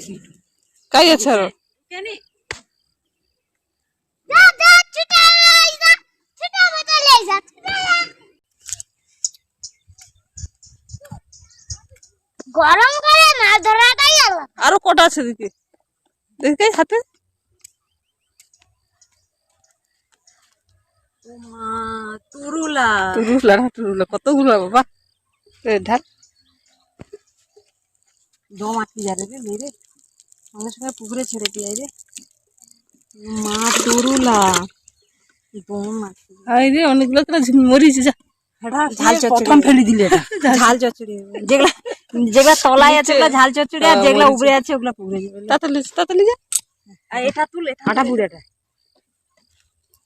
কি কাই আছে আরও? গরম করে মাছ ধরাটাই আলাদা আরও কটা আছে দিকে দেখি কাই হাতে। তুরুলা। টুরুলা না টুরুলা কতগুলো বাবা। এ ঢাল দম আটকে যাবে রে মেরে সঙ্গে সঙ্গে পুকুরে ছেড়ে দিয়ে রে মা তুরুলা দম আটকে রে অনেকগুলো মরিছে যা ঝাল প্রথম ফেলে দিলে ঝাল চচ্চড়ি যেগুলা যেগুলা তলায় আছে ওগুলা ঝাল চচ্চড়ি আর যেগুলা উপরে আছে ওগুলা পুকুরে যাবে তাড়াতাড়ি তাড়াতাড়ি যা আর এটা তুলে আটা পুরাটা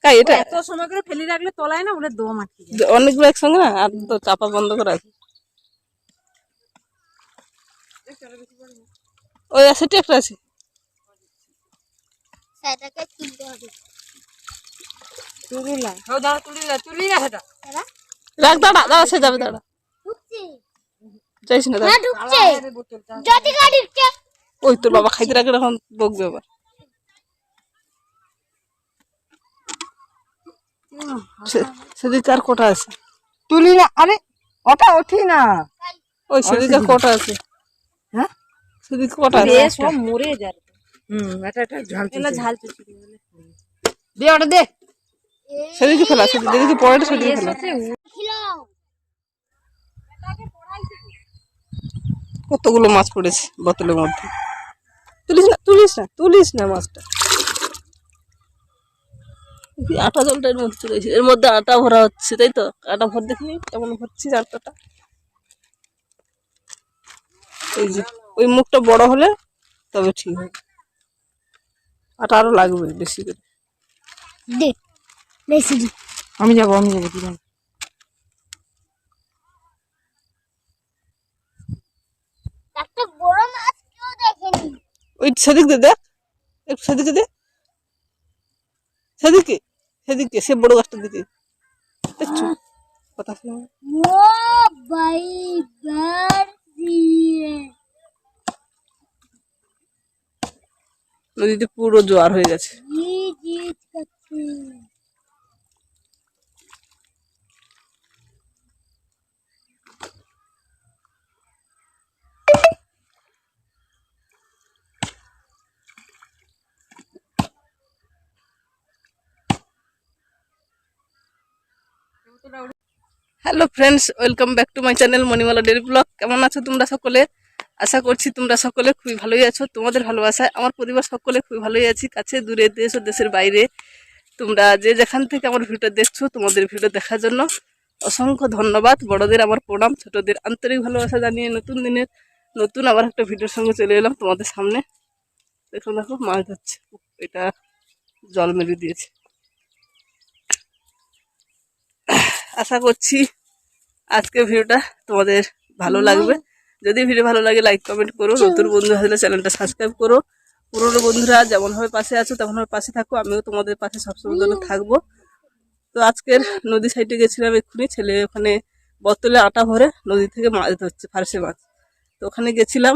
এটা এত সময় করে ফেলে রাখলে তলায় না দম আটকে যায় অনেকগুলো একসঙ্গে না আর তো চাপা বন্ধ করা আছে ওই আছে একটা আছে সেটাকে তুলতে হবে তুরুলা হ্যাঁ দাঁড়া তুলিলা না সেটা দাদা রাখ দাঁড়া দাঁড়া সে যাবে দাঁড়া। যাইস না দাঁড়া। হ্যাঁ ওই তোর বাবা খাইতে এখন বকবে আবার। সেদিকে আর কটা আছে? তুলি না আরে ওটা ওঠি না। ওই সেদিকে কটা আছে? হ্যাঁ? সেদিকে কটা সব মরে যাবে হুম এটা এটা ঝাল এগুলো ঝাল দে ওটা দে। সেদিকে ফেলা? সেদিকে যেদিকে পড়ে সেদিকে ফেলা? কতগুলো মাছ পড়েছে বোতলের মধ্যে? তুলিস না তুলিস না তুলিস না মাছটা। আটা জলটা এর মধ্যে চলে এর মধ্যে আটা ভরা হচ্ছে তাই তো? আটা ভর দেখি কেমন ভরছিস আটাটা। এই যে ওই মুখটা বড় হলে তবে ঠিক হবে। আটা আরও লাগবে বেশি করে। বেশি আমি যাব আমি যাব ওই সেদিক দিয়ে দেখ। একটু সেদিকে দে। সেদিকে সেদিকে সে বড় গাছটার দিকে। দেখছ? কথা শুনে। নদীতে পুরো জোয়ার হয়ে গেছে। Hello friends welcome back to my channel Manimala daily blog কেমন আছো তোমরা সকলে? আশা করছি তোমরা সকলে খুবই ভালোই আছো। তোমাদের ভালোবাসায় আমার পরিবার সকলে খুবই ভালোই আছি। কাছে, দূরে, দেশ ও দেশের বাইরে। তোমরা যে যেখান থেকে আমার ভিডিও দেখছ, তোমাদের ভিডিও দেখার জন্য অসংখ্য ধন্যবাদ। বড়দের আমার প্রণাম, ছোটদের আন্তরিক ভালোবাসা জানিয়ে নতুন দিনের, নতুন আবার একটা ভিডিওর সঙ্গে চলে এলাম তোমাদের সামনে। দেখো দেখো, মাছ ধরছে। এটা জল মেরে দিয়েছে। আশা করছি আজকে ভিডিওটা তোমাদের ভালো লাগবে। যদি ভিডিও ভালো লাগে লাইক কমেন্ট করো। নতুন বন্ধু হলে চ্যানেলটা সাবস্ক্রাইব করো। পুরনো বন্ধুরা যেমনভাবে পাশে আছো তেমনভাবে পাশে থাকো। আমিও তোমাদের পাশে সবসময় জন্য থাকব। তো আজকের নদী সাইডে গেছিলাম এক্ষুনি। ছেলে ওখানে বোতলে আটা ভরে নদী থেকে মাছ ধরছে ফার্সে মাছ। তো ওখানে গেছিলাম।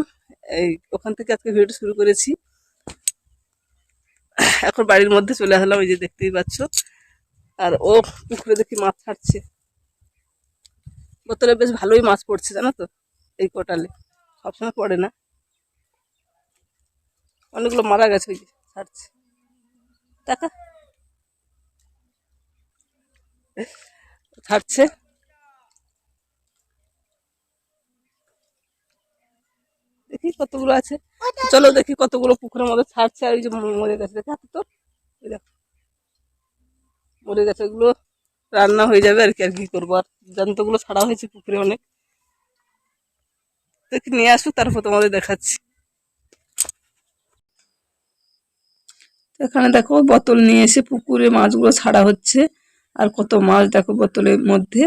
এই ওখান থেকে আজকে ভিডিও শুরু করেছি। এখন বাড়ির মধ্যে চলে আসলাম এই যে দেখতেই পাচ্ছ। আর ও পুকুরে দেখি মাছ ছাড়ছে। বোতলে বেশ ভালোই মাছ পড়ছে জানো তো? এই কোটালে। সবসময় পড়ে না। অনেকগুলো মারা গেছে ওই যে ছাড়ছে। টাকা? ছাড়ছে। দেখি কতগুলো আছে। চলো দেখি কতগুলো পুকুরের মধ্যে ছাড়ছে আর ওই যে মরে গেছে। দেখে হাতে তো দেখো। মরে গেছে ওগুলো রান্না হয়ে যাবে আর কি আর কি করব? আর জন্তুগুলো ছাড়া হয়েছে পুকুরে অনেক। দেখি নিয়ে আসুক তারপর তোমাদের দেখাচ্ছি। এখানে দেখো, বোতল নিয়ে এসে পুকুরে মাছগুলো ছাড়া হচ্ছে। আর কত মাছ দেখো বোতলের মধ্যে।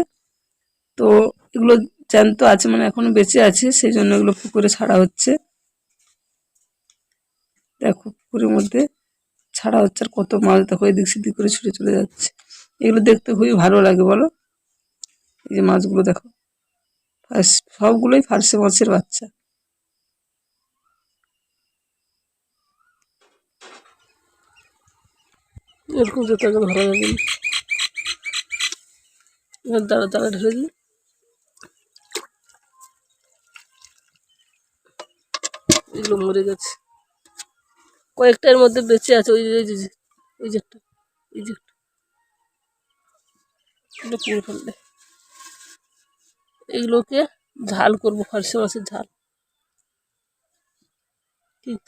তো এগুলো জ্যান্ত আছে মানে এখনও বেঁচে আছে, সেই জন্য এগুলো পুকুরে ছাড়া হচ্ছে। দেখো পুকুরের মধ্যে। ছাড়া হচ্ছে আর কত মাছ দেখো, এদিক সেদিক করে ছুটে চলে যাচ্ছে। এগুলো দেখতে খুবই ভালো লাগে, বলো? এই যে মাছগুলো দেখো সবগুলোই ফার্সে মাছের বাচ্চা। এরকম যেতে ধরা যাবে দাঁড়া দাঁড়া ঢেলে দিই। এগুলো মরে গেছে। কয়েকটার মধ্যে বেঁচে আছে, ওই যে- ওই যে একটা ওই যে একটা। পুরো ফেললে এগুলোকে ঝাল করব, ফার্সি মাছের ঝাল। ঠিক।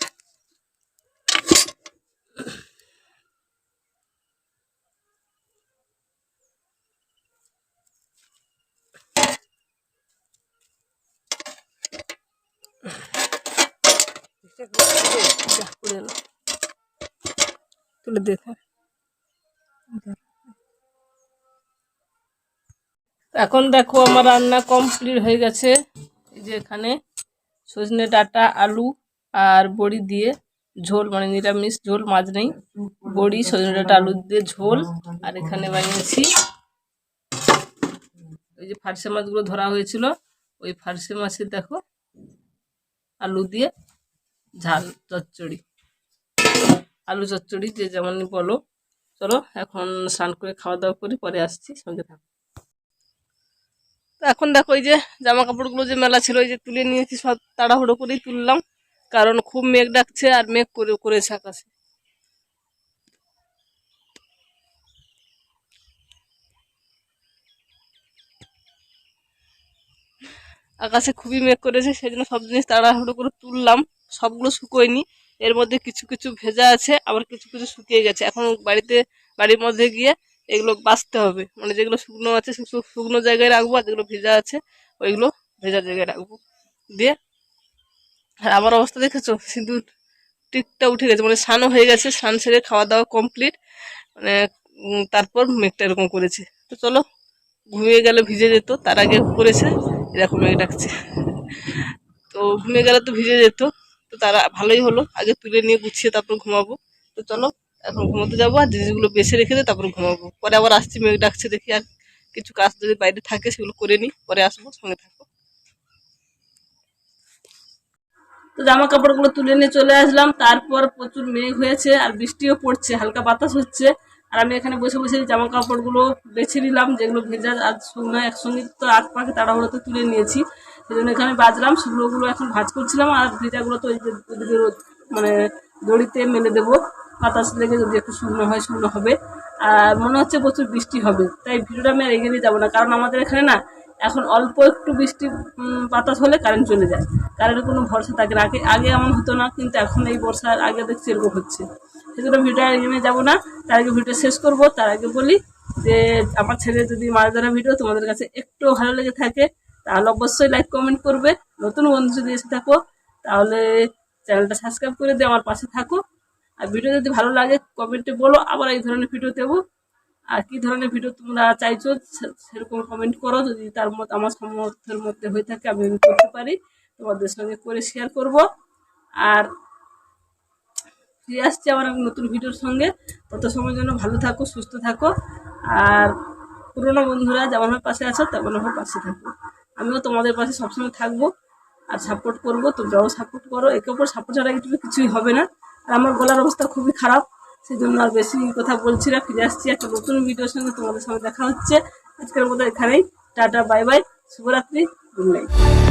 তুলে এখন দেখো আমার রান্না কমপ্লিট হয়ে গেছে। এই যে এখানে সজনে ডাঁটা, আলু আর বড়ি দিয়ে ঝোল মানে নিরামিষ ঝোল, মাছ নেই। বড়ি, সজনে ডাটা, আলু দিয়ে ঝোল আর এখানে বানিয়েছি। ওই যে ফার্সে মাছগুলো ধরা হয়েছিল, ওই ফার্সে মাছের দেখো আলু দিয়ে ঝাল চচ্চড়ি, আলু চচ্চড়ি, যে যেমন বলো। চলো, এখন স্নান করে খাওয়া দাওয়া করি পরে আসছি, সঙ্গে থাকো। এখন দেখো ওই যে জামা কাপড়গুলো যে মেলা ছিল ওই যে তুলে নিয়েছি, সব তাড়াহুড়ো করেই তুললাম। কারণ খুব মেঘ ডাকছে আর মেঘ করে করেছে আকাশে। আকাশে খুবই মেঘ করেছে সেই জন্য সব জিনিস তাড়াহুড়ো করে তুললাম। সবগুলো শুকোয়নি। এর মধ্যে কিছু কিছু ভেজা আছে, আবার কিছু কিছু শুকিয়ে গেছে। এখন বাড়িতে, বাড়ির মধ্যে গিয়ে এগুলো বাছতে হবে। মানে যেগুলো শুকনো আছে শুকনো- শুকনো জায়গায় রাখব, আর যেগুলো ভেজা আছে, ওইগুলো ভেজা জায়গায় রাখব। দিয়ে, আর আমার অবস্থা দেখেছ? সিঁদুর টিকটা উঠে গেছে। মানে স্নানও হয়ে গেছে, স্নান সেরে খাওয়া দাওয়া কমপ্লিট মানে তারপর মেঘটা এরকম করেছে। তো চলো, ঘুমিয়ে গেলে ভিজে যেত, তার আগে করেছে, এরকম মেঘ ডাকছে। তো ঘুমিয়ে গেলে তো ভিজে যেত। তো তারা ভালোই হলো। আগে তুলে নিয়ে গুছিয়ে তারপর ঘুমাবো। তো চলো, এখন ঘুমোতে যাব আর জিনিসগুলো বেছে রেখে দিয়ে তারপর ঘুমাবো। পরে আবার আসছি, মেঘ ডাকছে দেখি আর কিছু কাজ যদি বাইরে থাকে সেগুলো করে নিই, পরে আসব, সঙ্গে থাকব তো জামা কাপড়গুলো তুলে নিয়ে চলে আসলাম। তারপর প্রচুর মেঘ হয়েছে আর বৃষ্টিও পড়ছে, হালকা বাতাস হচ্ছে। আর আমি এখানে বসে বসে জামা কাপড়গুলো বেছে নিলাম, যেগুলো ভেজা আর শুকনো, একসঙ্গে তো আট পাকে তাড়াহুড়োতে তুলে নিয়েছি। সেই জন্য এখানে বাজলাম শুকনোগুলো এখন ভাজ করছিলাম, আর ভেজাগুলো তো ওই যে ওদিকে রোদ মানে দড়িতে মেলে দেবো। বাতাস লেগে যদি একটু শুকনো হয় শুকনো হবে। আর মনে হচ্ছে প্রচুর বৃষ্টি হবে, তাই ভিডিওটা আমি আর এগিয়ে নিয়ে যাব না, কারণ আমাদের এখানে না, এখন অল্প একটু বৃষ্টি বাতাস হলে কারেন্ট চলে যায়। কারেন্টের কোনো ভরসা থাকে না, আগে আগে এমন হতো না, কিন্তু এখন এই বর্ষার আগে দেখছি এরকম হচ্ছে। সেজন্য ভিডিওটা এগিয়ে নিয়ে যাব না, তার আগে ভিডিও শেষ করব, তার আগে বলি যে, আমার ছেলে যদি মাছ ধরা ভিডিও তোমাদের কাছে একটু ভালো লেগে থাকে তাহলে অবশ্যই লাইক কমেন্ট করবে। নতুন বন্ধু যদি এসে থাকো, তাহলে চ্যানেলটা সাবস্ক্রাইব করে দিয়ে আমার পাশে থাকো। আর ভিডিও যদি ভালো লাগে কমেন্টে বলো, আবার এই ধরনের ভিডিও দেবো। আর কি ধরনের ভিডিও তোমরা চাইছো সেরকম কমেন্ট করো। যদি তার মত, আমার সামর্থ্যের মধ্যে হয়ে থাকে, আমি করতে পারি। তোমাদের সঙ্গে করে শেয়ার করব। আর ফিরে আসছি আমার আমি নতুন ভিডিওর সঙ্গে। তত সময় জন্য ভালো থাকো, সুস্থ থাকো। আর পুরোনো বন্ধুরা যেমন পাশে আছো, তেমন পাশে থাকো। আমিও তোমাদের পাশে সবসময় থাকব আর সাপোর্ট করব, তোমরাও সাপোর্ট করো। একে অপর সাপোর্ট ছাড়া কিন্তু কিছুই হবে না। আর আমার গলার অবস্থা খুবই খারাপ সেই জন্য আর বেশি কথা বলছি না। ফিরে আসছি একটা নতুন ভিডিওর সঙ্গে, তোমাদের সঙ্গে দেখা হচ্ছে। আজকের মতো এখানেই। টাটা বাই বাই শুভরাত্রি। Good night